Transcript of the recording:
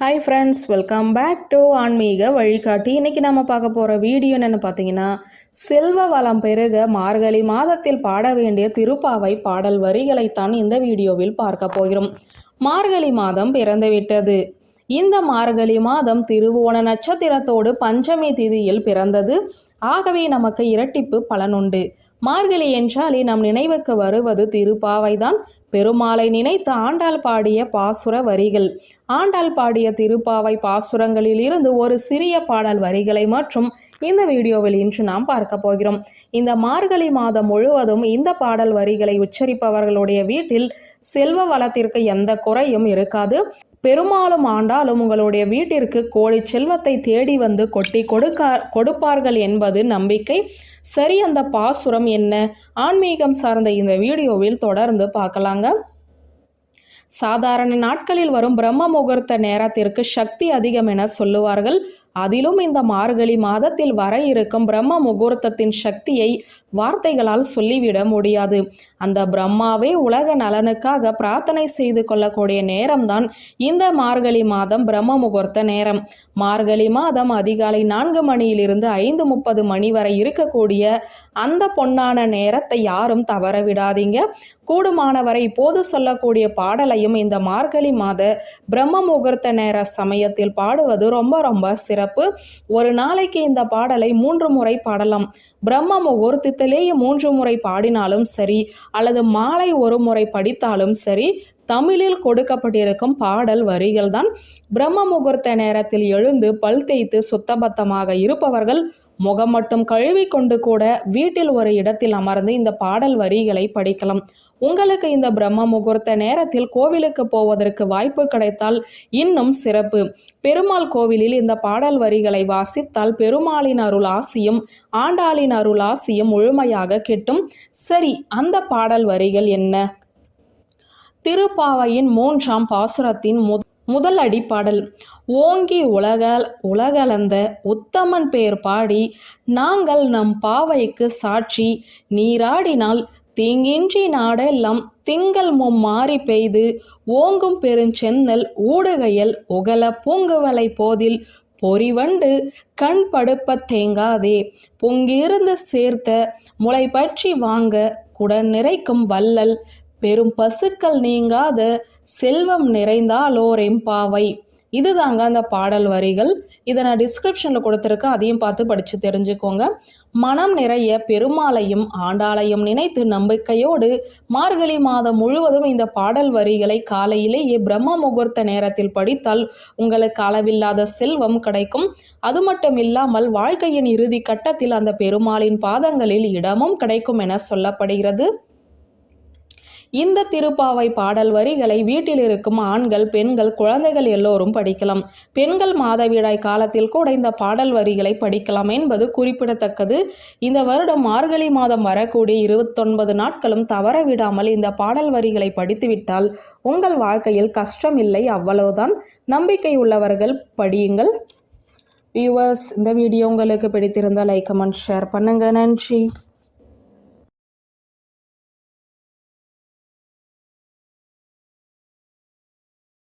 Hi friends welcome back to ஆன்மீக வழிகாட்டி. இன்னைக்கு நம்ம பார்க்க போகிற வீடியோ என்னென்னு பார்த்தீங்கன்னா செல்வ வளம் பெருக மார்கழி மாதத்தில் பாட வேண்டிய திருப்பாவை பாடல் வரிகளைத்தான் இந்த வீடியோவில் பார்க்க போகிறோம். மார்கழி மாதம் பிறந்துவிட்டது இந்த மார்கழி மாதம் திருவோண நட்சத்திரத்தோடு பஞ்சமி திதியில் பிறந்தது. ஆகவே நமக்கு இரட்டிப்பு பலனுண்டு. மார்கழி என்றாலே நம் நினைவுக்கு வருவது திருப்பாவைதான். பெருமாளை நினைத்து ஆண்டாள் பாடிய பாசுர வரிகள். ஆண்டாள் பாடிய திருப்பாவை பாசுரங்களில் இருந்து ஒரு சிறிய பாடல் வரிகளை மற்றும் இந்த வீடியோவில் இன்று நாம் பார்க்க போகிறோம். இந்த மார்கழி மாதம் முழுவதும் இந்த பாடல் வரிகளை உச்சரிப்பவர்களுடைய வீட்டில் செல்வ வளத்திற்கு எந்த குறையும் இருக்காது. பெருமாளும் ஆண்டாலும் உங்களுடைய வீட்டிற்கு கோடி செல்வத்தை தேடி வந்து கொட்டி கொடுக்க கொடுப்பார்கள் என்பது நம்பிக்கை. சரி அந்த பாசுரம் என்ன? ஆன்மீகம் சார்ந்த இந்த வீடியோவில் தொடர்ந்து பார்க்கலாங்க. சாதாரண நாட்களில் வரும் பிரம்ம முகூர்த்த நேரத்திற்கு சக்தி அதிகம் என சொல்லுவார்கள். அதிலும் இந்த மார்கழி மாதத்தில் வர இருக்கும் பிரம்ம முகூர்த்தத்தின் சக்தியை வார்த்தைகளால் சொல்லிவிட முடியாது. அந்த பிரம்மாவே உலக நலனுக்காக பிரார்த்தனை செய்து கொள்ளக்கூடிய நேரம்தான் இந்த மார்கழி மாதம் பிரம்ம முகூர்த்த நேரம். மார்கழி மாதம் அதிகாலை நான்கு மணியிலிருந்து ஐந்து முப்பது மணி வரை இருக்கக்கூடிய அந்த பொன்னான நேரத்தை யாரும் தவற விடாதீங்க கூடுமானவரை இப்போது சொல்லக்கூடிய பாடலையும் இந்த மார்கழி மாத பிரம்ம முகூர்த்த நேர சமயத்தில் பாடுவது ரொம்ப ரொம்ப சிறப்பு. ஒரு நாளைக்கு இந்த பாடலை மூன்று முறை பாடலாம். பிரம்ம முகூர்த்தத்திலேயே மூன்று முறை பாடினாலும் சரி அல்லது மாலை ஒரு முறை படித்தாலும் சரி தமிழில் கொடுக்கப்பட்டிருக்கும் பாடல் வரிகள் தான் பிரம்ம முகூர்த்த நேரத்தில் எழுந்து பல் தேய்த்து சுத்தபத்தமாக இருப்பவர்கள் முகம் மட்டும் கழுவி கொண்டு கூட வீட்டில் ஒரு இடத்தில் அமர்ந்து இந்த பாடல் வரிகளை படிக்கலாம். உங்களுக்கு இந்த பிரம்ம முகூர்த்த நேரத்தில் கோவிலுக்கு போவதற்கு வாய்ப்பு கிடைத்தால் இன்னும் சிறப்பு. பெருமாள் கோவிலில் இந்த பாடல் வரிகளை வாசித்தால் பெருமாளின் அருள் ஆசியும் ஆண்டாளின் அருள் ஆசியும் முழுமையாக கிட்டும். சரி அந்த பாடல் வரிகள் என்ன? திருப்பாவையின் மூன்றாம் பாசுரத்தின் முத முதல் அடிப்பாடல். ஓங்கி உலகால் உலகளந்த உத்தமன் பெயர் பாடி நாங்கள் நம் பாவைக்கு சாட்சி நீராடினால் தீங்கின்றி நாடெல்லாம் திங்கள் மும்மாறி பெய்து ஓங்கும் பெருஞ்சென்னல் ஊடுகையல் உகல பூங்குவலை போதில் பொறிவண்டு கண் படுப்ப தேங்காதே பொங்கியிருந்து சேர்த்த முளை பற்றி வாங்க குடன் நிறைக்கும் வல்லல் பெரும் பசுக்கள் நீங்காத செல்வம் நிறைந்தாலோர் எம்பாவை இதுதாங்க அந்த பாடல் வரிகள். இதை நான் டிஸ்கிரிப்ஷனில் கொடுத்துருக்கேன். அதையும் பார்த்து படித்து தெரிஞ்சுக்கோங்க. மனம் நிறைய பெருமாளையும் ஆண்டாளையும் நினைத்து நம்பிக்கையோடு மார்கழி மாதம் முழுவதும் இந்த பாடல் வரிகளை காலையிலேயே பிரம்ம முகூர்த்த நேரத்தில் படித்தால் உங்களுக்கு அளவில்லாத செல்வம் கிடைக்கும். அது மட்டும் இல்லாமல் வாழ்க்கையின் இறுதி கட்டத்தில் அந்த பெருமாளின் பாதங்களில் இடமும் கிடைக்கும் என சொல்லப்படுகிறது. இந்த திருப்பாவை பாடல் வரிகளை வீட்டில் இருக்கும் ஆண்கள் பெண்கள் குழந்தைகள் எல்லோரும் படிக்கலாம். பெண்கள் மாதவிடாய் காலத்தில் கூட இந்த பாடல் வரிகளை படிக்கலாம் என்பது குறிப்பிடத்தக்கது. இந்த வருடம் மார்கழி மாதம் வரக்கூடிய இருபத்தொன்பது நாட்களும் தவற விடாமல் இந்த பாடல் வரிகளை படித்துவிட்டால் உங்கள் வாழ்க்கையில் கஷ்டம் இல்லை அவ்வளவுதான். நம்பிக்கை உள்ளவர்கள் படியுங்கள். வியூவர்ஸ் இந்த வீடியோ உங்களுக்கு பிடித்திருந்தால் லைக் கமெண்ட் ஷேர் பண்ணுங்கள் நன்றி.